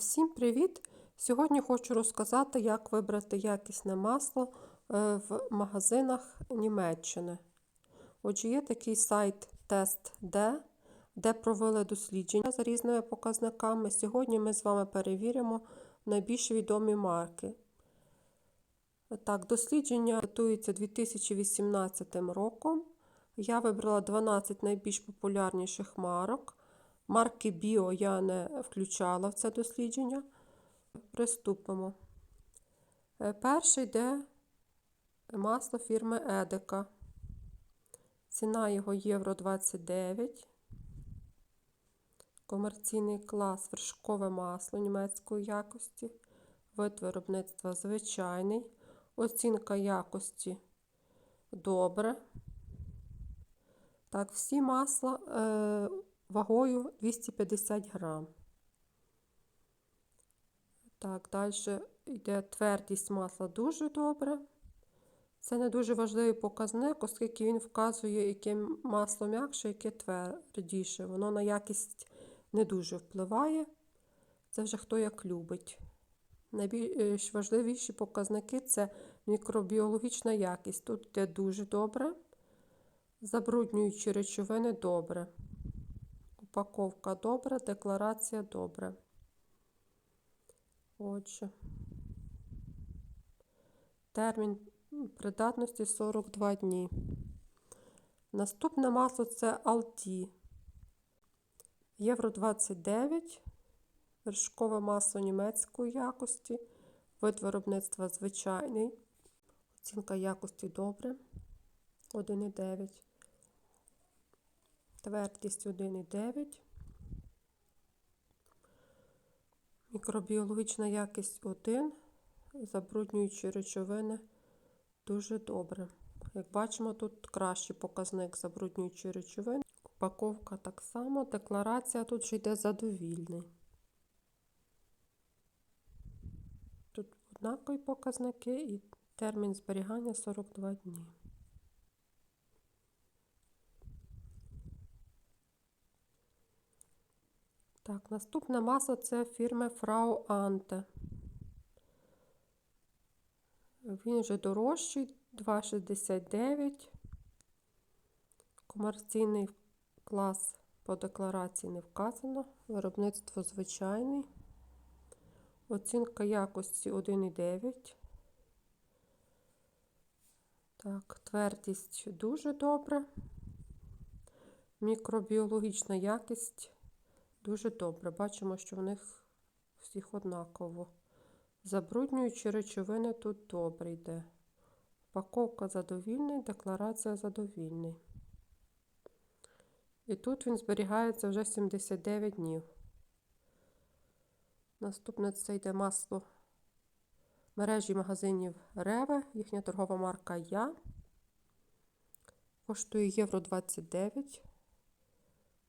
Всім привіт! Сьогодні хочу розказати, як вибрати якісне масло е, в магазинах Німеччини. Отже, є такий сайт TestD, де провели дослідження за різними показниками. Сьогодні ми з вами перевіримо найбільш відомі марки. Так, дослідження готується 2018 роком. Я вибрала 12 найбільш популярніших марок. Марки Біо я не включала в це дослідження. Приступимо. Е, перший йде масло фірми Едека. Ціна його євро 29. Комерційний клас вершкове масло німецької якості. Вид виробництва звичайний. Оцінка якості добре. Так, всі масла. Е вагою 250 грам. Так, далі йде твердість масла дуже добре. Це не дуже важливий показник, оскільки він вказує, яке масло м'якше, яке твердіше. Воно на якість не дуже впливає. Це вже хто як любить. Найбільш важливіші показники це мікробіологічна якість. Тут йде дуже добре. Забруднюючі речовини добре. Упаковка добра, декларація добре. Отже, термін придатності 42 дні. Наступне масло це Алті. Євро 29, вершкове масло німецької якості, вид виробництва звичайний. Оцінка якості добре. 1,9 твердість 1,9. Мікробіологічна якість 1. Забруднюючі речовини дуже добре. Як бачимо, тут кращий показник забруднюючі речовини. Упаковка так само, декларація тут вже йде задовільний. Тут однакові показники і термін зберігання 42 дні. Так, наступне масло це фірми Frau Ante. Він вже дорожчий, 2,69. Комерційний клас по декларації не вказано. Виробництво звичайний. Оцінка якості 1,9. Так, твердість дуже добра. Мікробіологічна якість Дуже добре. Бачимо, що в них всіх однаково. Забруднюючі речовини тут добре йде. Упаковка задовільний, декларація задовільний. І тут він зберігається вже 79 днів. Наступне це йде масло мережі магазинів Реве, їхня торгова марка Я. Коштує євро 29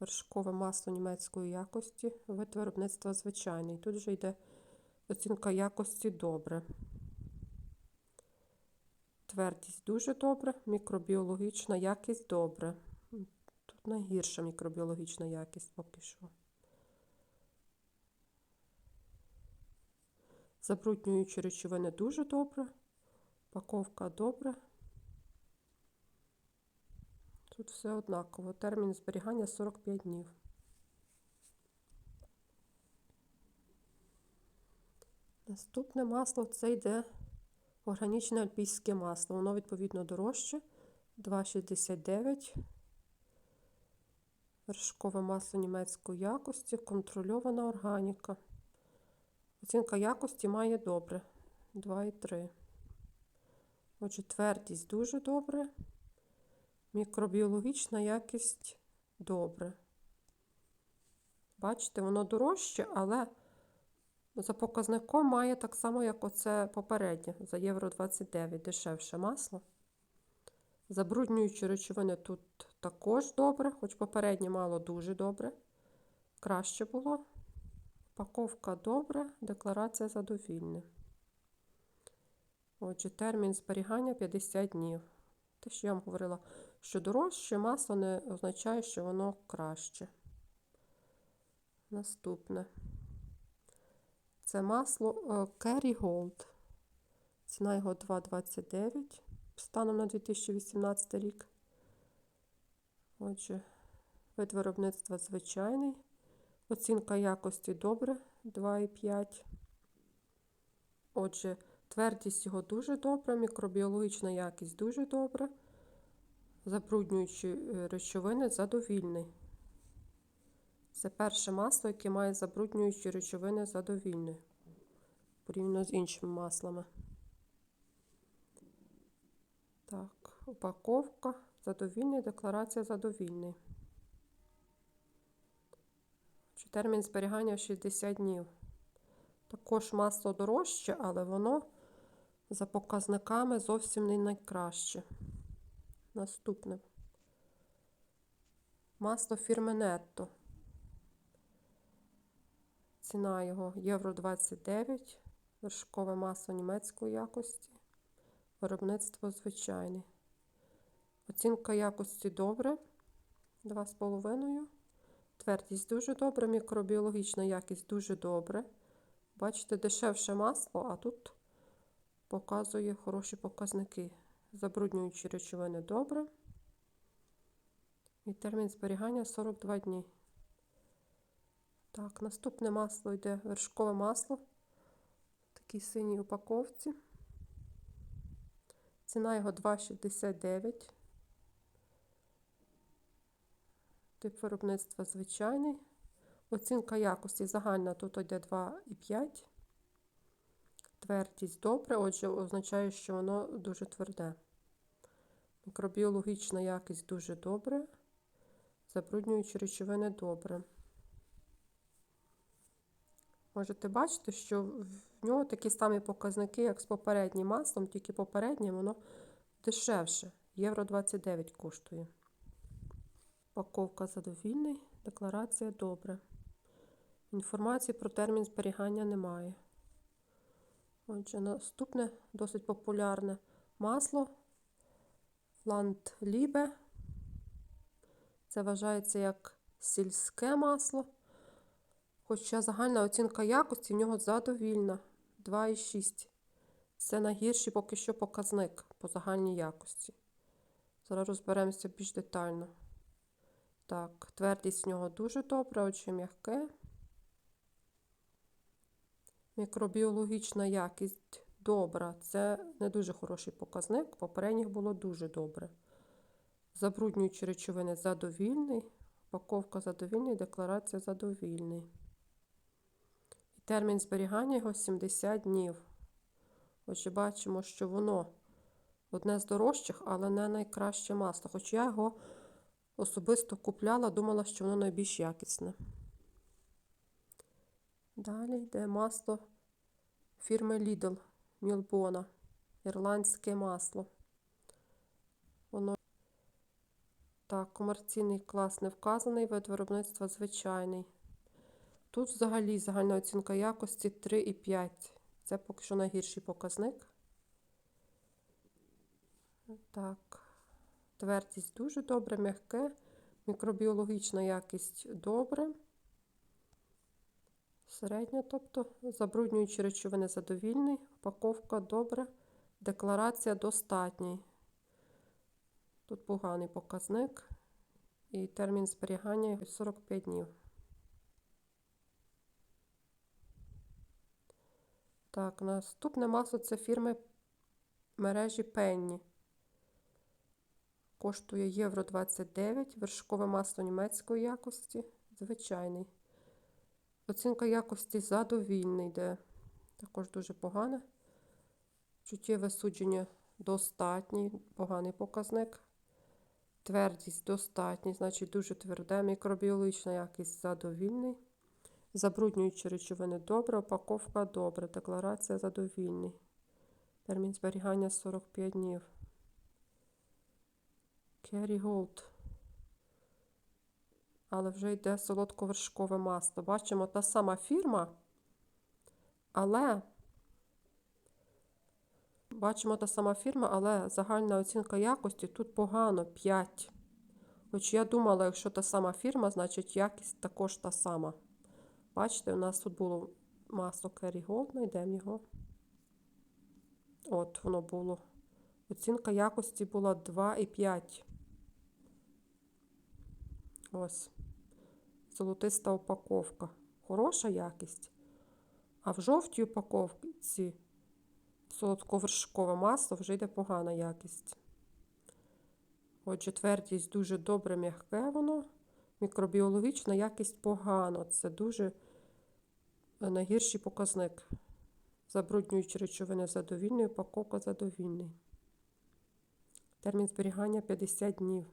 вершкове масло німецької якості, вид виробництва звичайний. Тут вже йде оцінка якості добре. Твердість дуже добре, мікробіологічна якість добре. Тут найгірша мікробіологічна якість поки що. Забруднюючі речовини дуже добре, упаковка добре. Тут все однаково. Термін зберігання 45 днів. Наступне масло це йде органічне альпійське масло. Воно, відповідно, дорожче 2,69. Вершкове масло німецької якості, контрольована органіка. Оцінка якості має добре 2,3. Отже, твердість дуже добре. Мікробіологічна якість добре. Бачите, воно дорожче, але за показником має так само, як оце попереднє, за євро 29 дешевше масло. Забруднюючі речовини тут також добре, хоч попереднє мало дуже добре. Краще було. Упаковка добре, декларація задовільна. Отже, термін зберігання 50 днів. Те, що я вам говорила, що дорожче масло не означає, що воно краще. Наступне. Це масло Kerry Gold. Ціна його 2,29 станом на 2018 рік. Отже, вид виробництва звичайний. Оцінка якості добре 2,5. Отже, твердість його дуже добра, мікробіологічна якість дуже добра. Забруднюючі е, речовини задовільний. Це перше масло, яке має забруднюючі речовини задовільні. Порівняно з іншими маслами. Так, упаковка. Задовільний, декларація задовільний. Чи Термін зберігання 60 днів. Також масло дорожче, але воно за показниками зовсім не найкраще. Наступне. Масло фірми Netto. Ціна його євро 29. Вершкове масло німецької якості. Виробництво звичайне. Оцінка якості добре. 2,5. Твердість дуже добра, мікробіологічна якість дуже добре. Бачите, дешевше масло, а тут показує хороші показники. Забруднюючі речовини добре. І термін зберігання 42 дні. Так, наступне масло йде вершкове масло. В такій синій упаковці. Ціна його 2,69. Тип виробництва звичайний. Оцінка якості загальна тут йде 2,5. Твердість добре, отже, означає, що воно дуже тверде. Мікробіологічна якість дуже добре. Забруднюючі речовини добре. Можете бачити, що в нього такі самі показники, як з попереднім маслом, тільки попереднє воно дешевше. Євро 29 коштує. Упаковка задовільний, декларація добре. Інформації про термін зберігання немає. Отже, наступне досить популярне масло Ландлібе. Це вважається як сільське масло. Хоча загальна оцінка якості в нього задовільна 2,6. Це найгірший поки що показник по загальній якості. Зараз розберемося більш детально. Так, твердість в нього дуже добра, отже м'яке. Мікробіологічна якість добра. Це не дуже хороший показник. Попередніх було дуже добре. Забруднюючі речовини задовільний. Упаковка задовільний, декларація задовільний. І термін зберігання його 70 днів. Отже, бачимо, що воно одне з дорожчих, але не найкраще масло. Хоч я його особисто купляла, думала, що воно найбільш якісне. Далі йде масло фірми Lidl Мілбона. Ірландське масло. Воно так, комерційний клас не вказаний, вид виробництва звичайний. Тут взагалі загальна оцінка якості 3,5. Це поки що найгірший показник. Так, твердість дуже добре, м'яке, мікробіологічна якість добре. Середня, тобто забруднюючі речовини задовільний, упаковка добре, декларація достатній. Тут поганий показник і термін зберігання 45 днів. Так, наступне масло це фірми мережі Penny. Коштує євро 29, вершкове масло німецької якості, звичайний. Оцінка якості задовільний йде. Також дуже погане. Чуттєве судження достатній, поганий показник. Твердість достатній, значить дуже тверде, мікробіологічна якість задовільний. Забруднюючі речовини добре, упаковка добре, декларація задовільний. Термін зберігання 45 днів. Керрі Голд. Але вже йде солодковершкове масло. Бачимо, та сама фірма, але бачимо та сама фірма, але загальна оцінка якості тут погано 5. Хоч я думала, якщо та сама фірма, значить якість також та сама. Бачите, у нас тут було масло Kerrygold, знайдемо його. От воно було. Оцінка якості була 2,5. Ось. Золотиста упаковка. Хороша якість. А в жовтій упаковці солодковершкове масло вже йде погана якість. Отже, твердість дуже добре м'яке воно. Мікробіологічна якість погано. Це дуже найгірший показник. Забруднюючі речовини задовільний, упаковка задовільний. Термін зберігання 50 днів.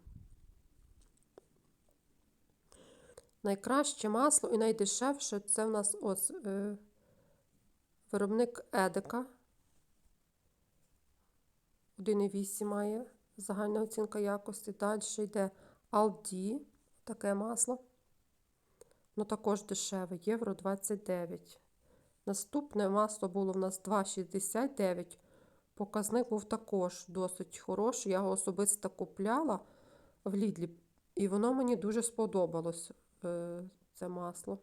Найкраще масло і найдешевше це в нас ось е, виробник Едека. 1,8 має загальна оцінка якості. Далі йде Aldi, таке масло. Ну також дешеве, євро 29. Наступне масло було в нас 2,69. Показник був також досить хороший. Я його особисто купляла в Лідлі, і воно мені дуже сподобалось, це масло.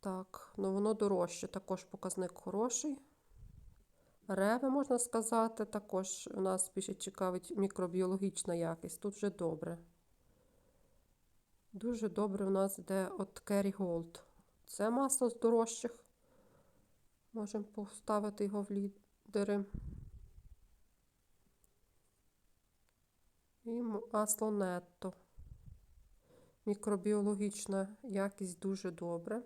Так, ну воно дорожче, також показник хороший. Реве, можна сказати, також у нас більше цікавить мікробіологічна якість. Тут вже добре. Дуже добре у нас йде от Kerrygold. Це масло з дорожчих. Можемо поставити його в лідери. І масло нетто. Мікробіологічна якість дуже добре.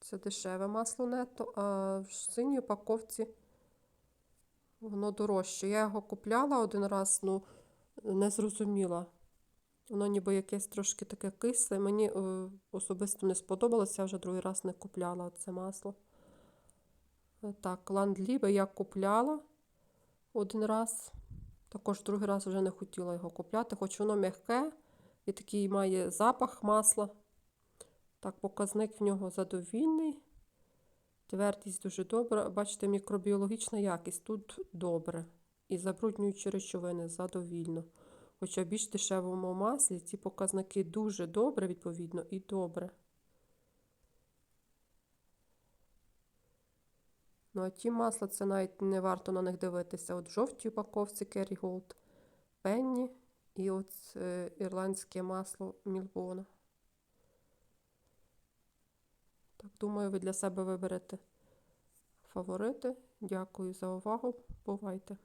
Це дешеве масло нетто, а в синій упаковці воно дорожче. Я його купляла один раз, ну не зрозуміла. Воно ніби якесь трошки таке кисле. Мені е, особисто не сподобалося, я вже другий раз не купляла це масло. Е, так, ландлібе я купляла один раз. Також другий раз вже не хотіла його купляти, хоч воно м'яке і такий має запах масла. Так, показник в нього задовільний. Твердість дуже добра. Бачите, мікробіологічна якість тут добре. І забруднюючі речовини задовільно. Хоча більш дешевому маслі ці показники дуже добре, відповідно, і добре. Ну, а ті масла, це навіть не варто на них дивитися. От в жовтій упаковці Kerrygold, Penny і от е, ірландське масло Мілбона. Так, думаю, ви для себе виберете фаворити. Дякую за увагу. Бувайте!